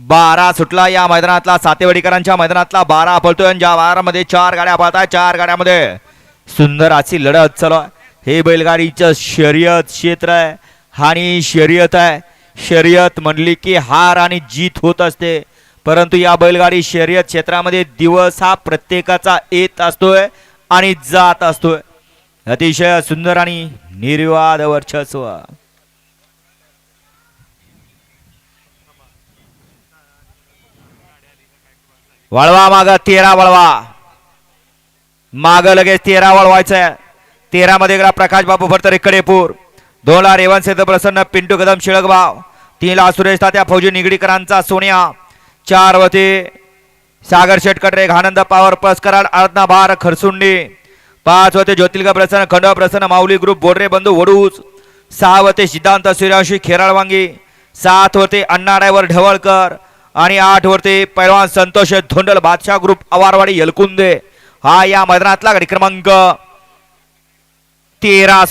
बारा सुटला या मैदानातला सातेवाडीकरांच्या मैदानातला बारा पळतोय आणि ज्या बारामध्ये चार गाड्या पळतात चार गाड्यामध्ये सुंदर अशी लढत चालू आहे. हे बैलगाडीचं शर्यत क्षेत्र आहे. आणि शर्यत आहे. शर्यत म्हणली की हार आणि जीत होत असते. परंतु या बैलगाडी शर्यत क्षेत्रामध्ये दिवस हा प्रत्येकाचा येत असतोय आणि जात असतोय. अतिशय सुंदर आणि निर्वाद वर्चस्व. वळवा माग तेरा वळवा. माग लगेच तेरा वळवायचं तेरा मध्ये गेला प्रकाश बाबू भरतरे कडेपूर. दोनला ला सेतू प्रसन्न पिंटू कदम शिळकबाव तीनला सुरेश तात्या फौजी निगडीकरांचा सोनिया. चार वती सागर शेटकटरे आनंद पावर प्लस कराड भार खरसुंडी. पाच होते ज्योतिर्ग प्रसन्न खंडवा प्रसन्न माऊली ग्रुप बोर्रे बंधू वडूज. सहा होते सिद्धांत सूर्यांशी खेराळ वांगी सात होते अण्णा ड्रायव्हर ढवळकर. आणि आठ वरती पैलवान संतोष धोंडल बादशाह ग्रुप अवारवाडी यलकुंदे हा या मैदानातला गाडी क्रमांक तेरा